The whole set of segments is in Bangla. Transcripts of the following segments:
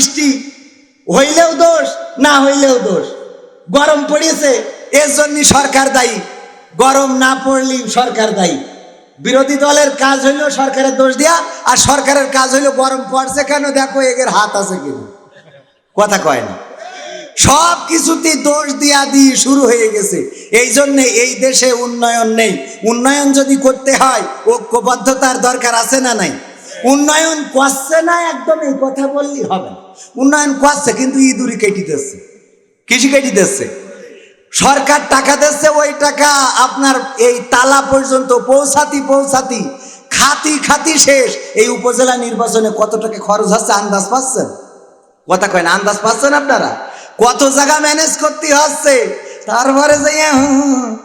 বৃষ্টি, হইলেও দোষ, না হইলেও দোষ। গরম পড়েছে এর জন্য সরকার দায়ী। গরম না পড়লেই সরকার দায়ী। বিরোধী দলের কাজ হইল সরকারের দোষ দিয়া, আর সরকারের কাজ হইল গরম পড়ছে কেন? দেখো, এগের হাত আছে কিনা কথা কয় না। সব কিছুতেই দোষ দিয়া দিয়ে শুরু হয়ে গেছে। এই জন্যে এই দেশে উন্নয়ন নেই। উন্নয়ন যদি করতে হয়, ঐক্যবদ্ধতার দরকার আছে না নাই? উন্নয়ন করছে না একদম এই কথা বললেই হবে উন্নয়ন করছে কিন্তু ইঁদুরি কেটে দিচ্ছে। কৃষি কেটে দিচ্ছে? সরকার টাকা দিচ্ছে ওই টাকা আপনার এই তালা পর্যন্ত পৌঁছাতি পৌঁছাতি খাতি খাতি শেষ। এই উপজেলা নির্বাচনে কত টাকা খরচ হচ্ছে আন্দাজ পাচ্ছেন? কথা কয় না আন্দাজ পাচ্ছেন আপনারা? কত জায়গা ম্যানেজ করতে হচ্ছে? তারপরে হুম,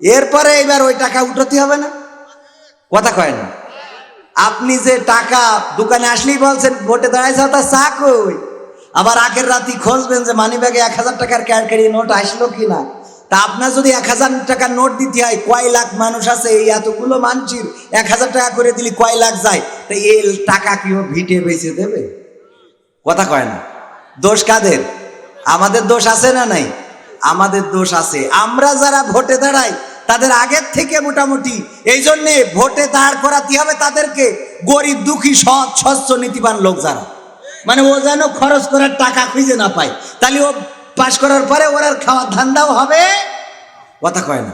এরপরে এবার ওই টাকা উঠাতে হবে না। কথা কয় না। আপনি যে টাকা দোকানে আসলেই বলছেন, ভোটে দাঁড়াইছে তা চা আবার আগের রাতি খোঁজবেন যে মানি ব্যাগে এক হাজার টাকার ক্যারকারি নোট আসলো কি না তা আপনার যদি এক হাজার টাকার নোট দিতে হয়, কয় লাখ মানুষ আছে এই এতগুলো মানচির এক হাজার টাকা করে দিলে কয় লাখ যায়? তা এই টাকা কি ও ভিটে বেঁচে দেবে? কথা কয় না। দোষ কাদের? আমাদের দোষ আছে না নাই? আমাদের দোষ আছে। আমরা যারা ভোটে দাঁড়াই তাদের আগের থেকে মোটামুটি। এই জন্যে ভোটে দাঁড় করাতে হবে তাদেরকে? গরিব দুঃখী সৎ স্বচ্ছ নীতিবান লোক যারা। মানে ও যেন খরচ করার টাকা খুঁজে না পায়। তাহলে ও পাশ করার পরে ওর আর খাওয়ার ধান্দাও হবে? কথা কয় না।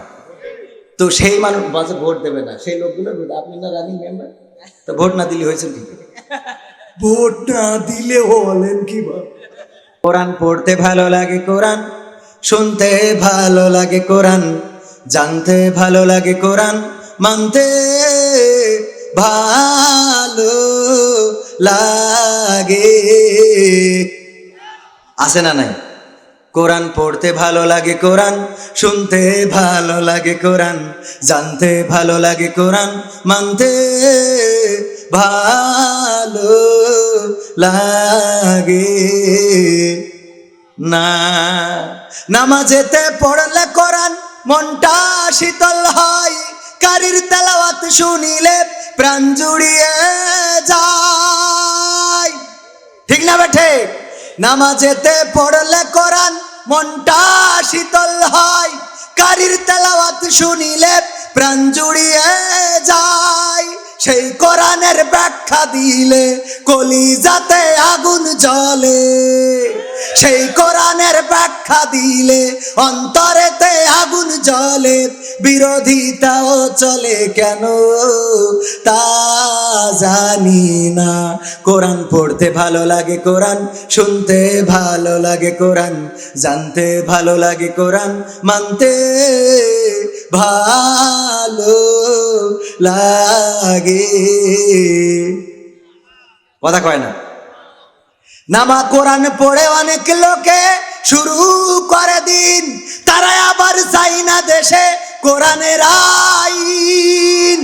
তো সেই মানুষ বলছে ভোট দেবে না। সেই লোকগুলো আপনি না রানিং মেম্বার তো ভোট না দিলে হয়েছে কি? ভোট না দিলে হলেন কি কোরআন পড়তে ভালো লাগে কোরআন শুনতে ভালো লাগে কোরআন। জানতে ভালো লাগে কোরআন, মানতে ভালো লাগে। আছে না নাই? কোরআন পড়তে ভালো লাগে কোরআন, শুনতে ভালো লাগে কোরআন, জানতে ভালো লাগে কোরআন, মানতে ভালো লাগে। না, নামাজেতে পড়লে কোরআন মনটা শীতল হয়, কারির তেলাওয়াত শুনিলে প্রাণ জুড়িয়ে যায়। ঠিক না বেঠে? নামাজেতে পড়লে কোরআন মনটা শীতল হয়, কারির তেলাওয়াত শুনিলে প্রাণ জুড়িয়ে যায়। সেই কোরআনের ব্যাখ্যা দিলে কলিজাতে আগুন জ্বলে। সেই কোরআনের ব্যাখ্যা দিলে অন্তরেতে আগুন জ্বলে। বিরোধিতাও চলে কেন? তা জানি না। কোরআন পড়তে ভালো লাগে কোরআন, শুনতে ভালো লাগে কোরআন, জানতে ভালো লাগে কোরআন, মানতে ভালো লাগে। কথা কয় না? নামা কোরআন পড়ে অনেক লোকে শুরু করে দিন তারা আবার চাই না দেশে কোরআনের আইন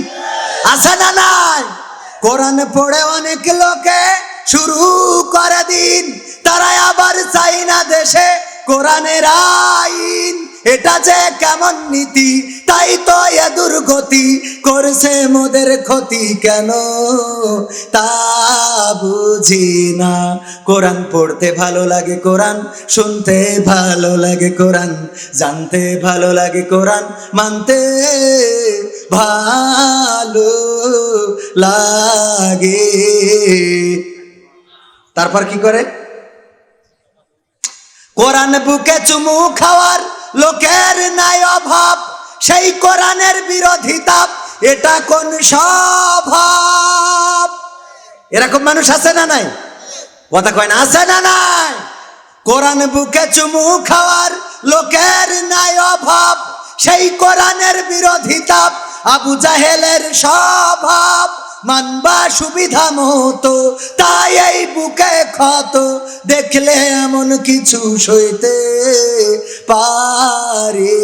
আছে না নাই? কোরআন পড়ে অনেক লোকে শুরু করে দিন তারা আবার চাই না দেশে কোরআনের আইন। এটা যে কেমন নীতি, তাই তো এ দুর্গতি, করছে মোদের ক্ষতি কেন? তা বুঝি না। কোরআন পড়তে ভালো লাগে কোরআন, শুনতে ভালো লাগে কোরআন, জানতে ভালো লাগে কোরআন, মানতে ভালো লাগে। তারপর কি করে? কোরআন বুকে চুমু খাওয়ার লোকের নাই অভাব, সেই কোরআনের বিরোধিতা, এটা কোন স্বভাব? এরকম মানুষ আছে না নাই? কথা কয় না, আছে না নাই? কোরআন বুকে চুমু খাওয়ার লোকের নাই অভাব, সেই কোরআনের বিরোধিতা আবু জাহেলের স্বভাব। মানবা সুবিধা মতো, তাই এই বুকে ক্ষত, দেখলে এমন কিছু সইতে পারি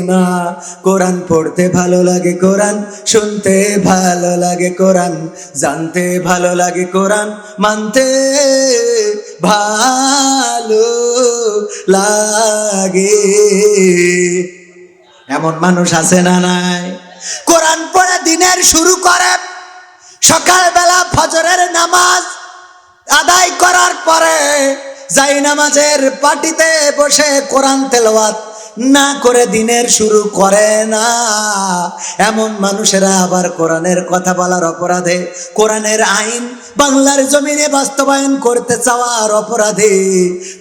না। কোরআন পড়তে ভালো লাগে কোরআন, শুনতে ভালো লাগে কোরআন, জানতে ভালো লাগে কোরআন, মানতে ভালো লাগে। এমন মানুষ আছে না নাই? কোরআন পড়ে দিনের শুরু করে সকালবেলা ফজরের নামাজ আদায় করার পরে যাই নামাজের পাটিতে বসে কোরআন তেলাওয়াত না করে দিনের শুরু করে না। এমন মানুষেরা আবার কোরআনের কথা বলার অপরাধে, কোরআনের আইন বাংলার জমিনে বাস্তবায়ন করতে চাওয়ার অপরাধে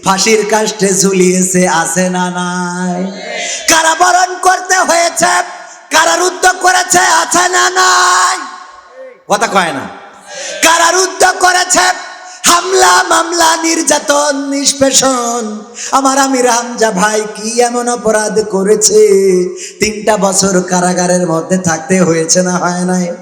ফাঁসির কাষ্টে ঝুলিয়েছে, আছে না নাই? কারাবরণ করতে হয়েছে, কারারুদ্ধ করেছে, আছে না নাই? কথা কয় না। কারারুদ্ধ করেছে হামলা, মামলা, নির্যাতন, নিষ্পেষণ। আমার আমির হামজা ভাই কি এমন অপরাধ করেছে? তিনটা বছর কারাগারের মধ্যে থাকতে হয়েছে না, হয় নাই?